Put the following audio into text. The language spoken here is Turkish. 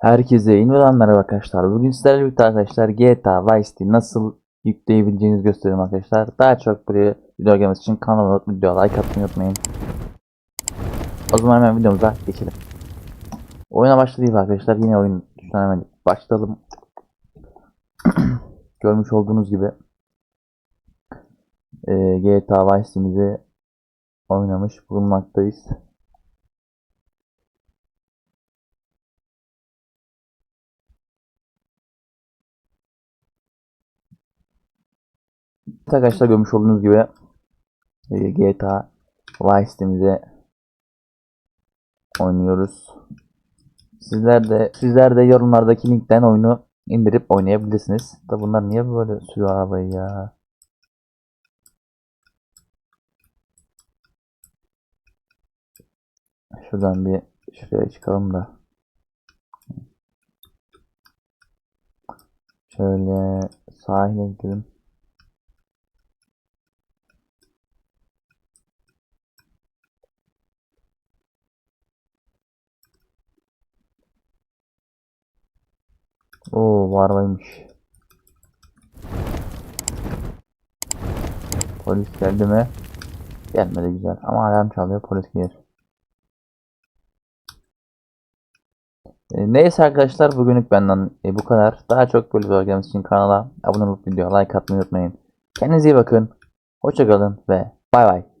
Herkese yeniden merhaba arkadaşlar. Bugün sizlerle birlikte arkadaşlar GTA Vice City nasıl yükleyebileceğinizi gösteriyorum arkadaşlar. Daha çok böyle video gelmesi için kanalıma video like atmayı unutmayın. O zaman hemen videomuza geçelim. Oyuna başlayayım arkadaşlar. Yine oyun şuradan hemen başlayalım. Görmüş olduğunuz gibi e, GTA Vice City'mizi oynamış bulunmaktayız. Arkadaşlar görmüş olduğunuz gibi e, GTA Vice City'mize oynuyoruz. Sizler de sizler de yorumlardaki linkten oyunu indirip oynayabilirsiniz. Da bunlar niye böyle sürüyor arabayı ya? Şuradan bir şuraya çıkalım da. Şöyle sahile gidelim. Oo bu. Polis geldi mi? Gelmedi güzel ama alarm çalıyor polis gelir. E, Neyse arkadaşlar bugünlük benden e, bu kadar. Daha çok böyle videolar için kanala abone olup video like atmayı unutmayın. Kendinize iyi bakın. Hoşçakalın ve bay bay.